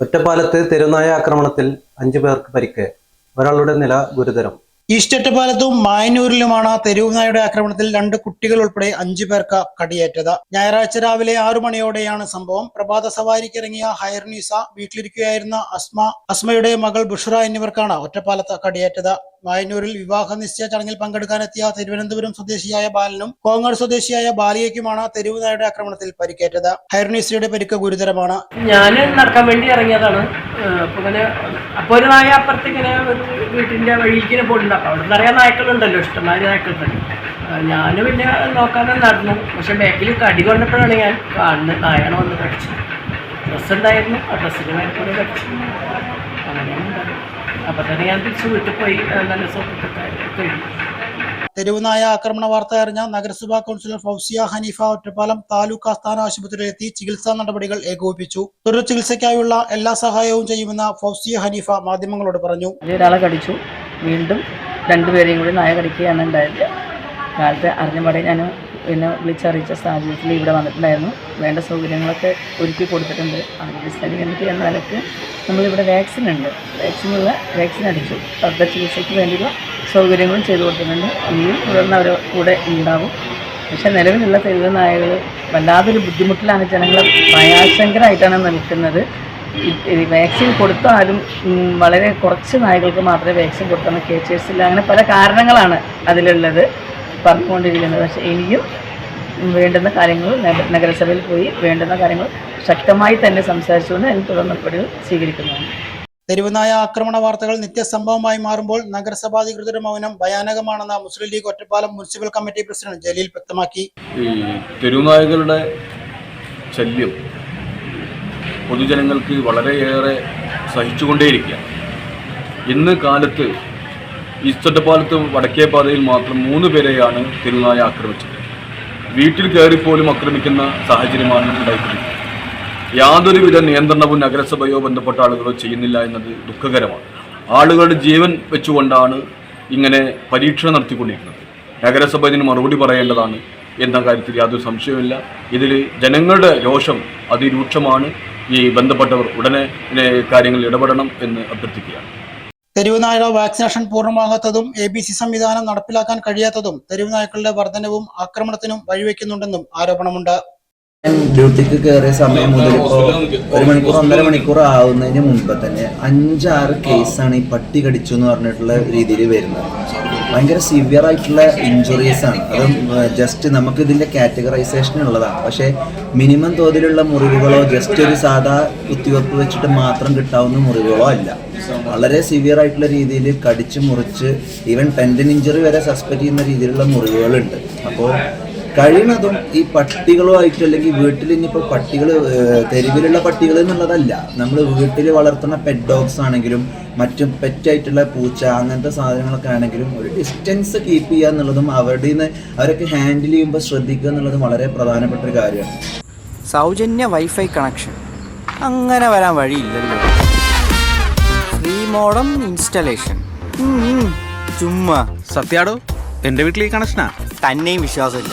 ഒറ്റപ്പാലത്ത് തെരുനായ ആക്രമണത്തിൽ അഞ്ചു പേർക്ക് പരിക്ക്. ഒരാളുടെ നില ഗുരുതരം. ഈസ്റ്റ് ഒറ്റപ്പാലത്തും മായന്നൂരിലുമാണ് തെരുവ് നായുടെ ആക്രമണത്തിൽ രണ്ട് കുട്ടികൾ ഉൾപ്പെടെ അഞ്ചു പേർക്ക് കടിയേറ്റത്. ഞായറാഴ്ച രാവിലെ ആറു മണിയോടെയാണ് സംഭവം. പ്രഭാത സവാരിക്ക് ഇറങ്ങിയ ഹൈർനീസ വീട്ടിലിരിക്കുകയായിരുന്ന അസ്മ അസ്മയുടെ മകൾ ബുഷറ എന്നിവർക്കാണ് ഒറ്റപ്പാലത്ത് കടിയേറ്റത്. മായന്നൂരിൽ വിവാഹ നിശ്ചയ ചടങ്ങിൽ പങ്കെടുക്കാനെത്തിയ തിരുവനന്തപുരം സ്വദേശിയായ ബാലനും കോങ്ങാട് സ്വദേശിയായ ബാലിയയ്ക്കുമാണ് തെരുവ് നായുടെ ആക്രമണത്തിൽ പരിക്കേറ്റത്. ഹൈർനീസയുടെ പരിക്ക് ഗുരുതരമാണ്. ഞാൻ നടക്കാൻ വേണ്ടി ഇറങ്ങിയതാണ്. അപ്പോൾ ഒരു നായ അപ്പുറത്ത് ഇങ്ങനെ ഒരു വീട്ടിന്റെ ഇങ്ങനെ അപ്പോൾ അവിടെ നിറയെ നായ്ക്കളുണ്ടല്ലോ ഇഷ്ടംമാതിരി നായ്ക്കളുണ്ടല്ലോ ഞാൻ പിന്നെ നോക്കാതെ നടന്നു. പക്ഷെ ബാക്കിൽ കടി കൊണ്ടപ്പോഴാണ് ഞാൻ കാണുന്നത്. നായണം വന്ന് കടിച്ചത്. ഡ്രസ്സ് ഉണ്ടായിരുന്നു ആ ഡ്രസ്സിന്റെ മേലെ കൂടെ കടിച്ചു. അങ്ങനെയാണ് ഉണ്ടായത് അപ്പോൾ തന്നെ ഞാൻ തിരിച്ച് വീട്ടിൽ പോയി. നല്ല സോപ്പിട്ടൊക്കെ കഴിഞ്ഞു. തെരുവുനായ ആക്രമണ വാർത്ത അറിഞ്ഞ നഗരസഭാ കൗൺസിലർ ഫൗസിയ ഹനീഫ ഒറ്റപ്പാലം താലൂക്ക് ആസ്ഥാന ആശുപത്രിയിലെത്തി ചികിത്സാ നടപടികൾ ഏകോപിപ്പിച്ചു. തുടർ ചികിത്സയ്ക്കായുള്ള എല്ലാ സഹായവും ചെയ്യുമെന്ന് ഫൗസിയ ഹനീഫ മാധ്യമങ്ങളോട് പറഞ്ഞു. ഒരാളെ കടിച്ചു. വീണ്ടും രണ്ടുപേരെയും കൂടി നായ കടിക്കുകയാണ് ഉണ്ടായത്. കാലത്ത് അറിഞ്ഞപാടെ ഞാൻ പിന്നെ വിളിച്ചറിയിച്ച സാഹചര്യത്തിൽ ഇവിടെ വന്നിട്ടുണ്ടായിരുന്നു. വേണ്ട സൗകര്യങ്ങളൊക്കെ ഒരുക്കി കൊടുത്തിട്ടുണ്ട്. അടിസ്ഥാന കമ്മിറ്റി എന്ന നിലയ്ക്ക് നമ്മളിവിടെ വാക്സിൻ ഉണ്ട്. വാക്സിനുള്ള വാക്സിൻ അടിച്ചു. അടുത്ത ചികിത്സയ്ക്ക് വേണ്ടിയുള്ള സൗകര്യങ്ങളും ചെയ്തു കൊടുക്കുന്നുണ്ട്. ഇനിയും തുടർന്ന് അവർ കൂടെ ഉണ്ടാവും. പക്ഷേ നിലവിലുള്ള തെരുവ് നായകൾ വല്ലാതൊരു ബുദ്ധിമുട്ടിലാണ് ജനങ്ങൾ ഭയാശങ്കരായിട്ടാണ് നിൽക്കുന്നത്. വാക്സിൻ കൊടുത്താലും വളരെ കുറച്ച് നായകൾക്ക് മാത്രമേ വാക്സിൻ കൊടുക്കാൻ കേച്ചേഴ്സില്ല അങ്ങനെ പല കാരണങ്ങളാണ് അതിലുള്ളത് പറഞ്ഞുകൊണ്ടിരിക്കുന്നത്. പക്ഷേ ഇനിയും വേണ്ടുന്ന കാര്യങ്ങൾ നഗരസഭയിൽ പോയി വേണ്ടുന്ന കാര്യങ്ങൾ ശക്തമായി തന്നെ സംസാരിച്ചുകൊണ്ട് അതിന് തുടർ നടപടികൾ സ്വീകരിക്കുന്നതാണ് തെരുവുനായ ആക്രമണ വാർത്തകൾ നിത്യസംഭവമായി മാറുമ്പോൾ നഗരസഭാധികൃതരുടെ മൗനം ഭയാനകമാണെന്ന് Muslim League Ottapalam municipal committee president Jaleel വ്യക്തമാക്കി. ഈ തെരുവുനായകളുടെ ശല്യം പൊതുജനങ്ങൾക്ക് വളരെയേറെ സഹിച്ചുകൊണ്ടേയിരിക്കുക. ഇന്ന് കാലത്ത് ഈസ്റ്റൊറ്റപ്പാലത്ത് വടക്കേ പാതയിൽ മാത്രം മൂന്ന് പേരെയാണ് തെരുവുനായ ആക്രമിച്ചത്. വീട്ടിൽ കയറിപ്പോലും ആക്രമിക്കുന്ന സാഹചര്യമാണ് ഉണ്ടായിട്ടുള്ളത് യാതൊരുവിധ നിയന്ത്രണവും നഗരസഭയോ ബന്ധപ്പെട്ട ആളുകളോ ചെയ്യുന്നില്ല എന്നത് ദുഃഖകരമാണ്. ആളുകളുടെ ജീവൻ വെച്ചുകൊണ്ടാണ് ഇങ്ങനെ പരീക്ഷണം നടത്തിക്കൊണ്ടിരിക്കുന്നത്. നഗരസഭ ഇതിന് മറുപടി പറയേണ്ടതാണ് എന്ന കാര്യത്തിൽ യാതൊരു സംശയവുമില്ല. ഇതിൽ ജനങ്ങളുടെ രോഷം അതിരൂക്ഷമാണ്. ഈ ബന്ധപ്പെട്ടവർ ഉടനെ കാര്യങ്ങളിൽ ഇടപെടണം എന്ന് അഭ്യർത്ഥിക്കുകയാണ്. തെരുവുനായയുടെ വാക്സിനേഷൻ പൂർണമാകാത്തതും എ ബി സി സംവിധാനം നടപ്പിലാക്കാൻ കഴിയാത്തതും തെരുവുനായ്ക്കളുടെ വർധനവും ആക്രമണത്തിനും വഴിവെക്കുന്നുണ്ടെന്നും ആരോപണമുണ്ട്. ഡ്യൂട്ടിക്ക് കയറിയ സമയം മുതൽ ഇപ്പോൾ ഒരു മണിക്കൂർ ഒന്നര മണിക്കൂർ ആവുന്നതിന് മുമ്പ് തന്നെ അഞ്ചാറ് കേസാണ് ഈ പട്ടി കടിച്ചു എന്ന് പറഞ്ഞിട്ടുള്ള രീതിയിൽ വരുന്നത്. ഭയങ്കര സിവിയർ ആയിട്ടുള്ള ഇഞ്ചുറീസ് ആണ്. അതും ജസ്റ്റ് നമുക്ക് ഇതിന്റെ കാറ്റഗറൈസേഷൻ ഉള്ളതാണ്. പക്ഷേ മിനിമം തോതിലുള്ള മുറിവുകളോ ജസ്റ്റ് ഒരു സാധാ കുത്തിവെപ്പ് വെച്ചിട്ട് മാത്രം കിട്ടാവുന്ന മുറിവുകളോ അല്ല. വളരെ സിവിയർ ആയിട്ടുള്ള രീതിയിൽ കടിച്ച് മുറിച്ച് ഈവൻ ടെൻഡൻ ഇഞ്ചുറി വരെ സസ്പെക്ട് ചെയ്യുന്ന രീതിയിലുള്ള മുറിവുകളുണ്ട്. അപ്പോൾ കഴിയണതും ഈ പട്ടികളുമായിട്ട് അല്ലെങ്കിൽ വീട്ടിൽ ഇനിയിപ്പോൾ പട്ടികൾ തെരുവിലുള്ള പട്ടികൾ എന്നുള്ളതല്ല. നമ്മൾ വീട്ടിൽ വളർത്തുന്ന പെറ്റ് ഡോഗ്സ് ആണെങ്കിലും മറ്റും പെറ്റായിട്ടുള്ള പൂച്ച അങ്ങനത്തെ സാധനങ്ങളൊക്കെ ആണെങ്കിലും ഒരു ഡിസ്റ്റൻസ് കീപ്പ് ചെയ്യുക എന്നുള്ളതും അവരുടെ നിന്ന് അവരൊക്കെ ഹാൻഡിൽ ചെയ്യുമ്പോൾ ശ്രദ്ധിക്കുക എന്നുള്ളതും വളരെ പ്രധാനപ്പെട്ട ഒരു കാര്യമാണ്. സൗജന്യ വൈഫൈ കണക്ഷൻ അങ്ങനെ വരാൻ വഴിയില്ലല്ലോ ഫ്രീ മോഡം ഇൻസ്റ്റലേഷൻ ചുമ്മാ. സത്യാടോ? എന്റെ വീട്ടിൽ ഈ കണക്ഷനാ തന്നെയും വിശ്വാസമില്ല.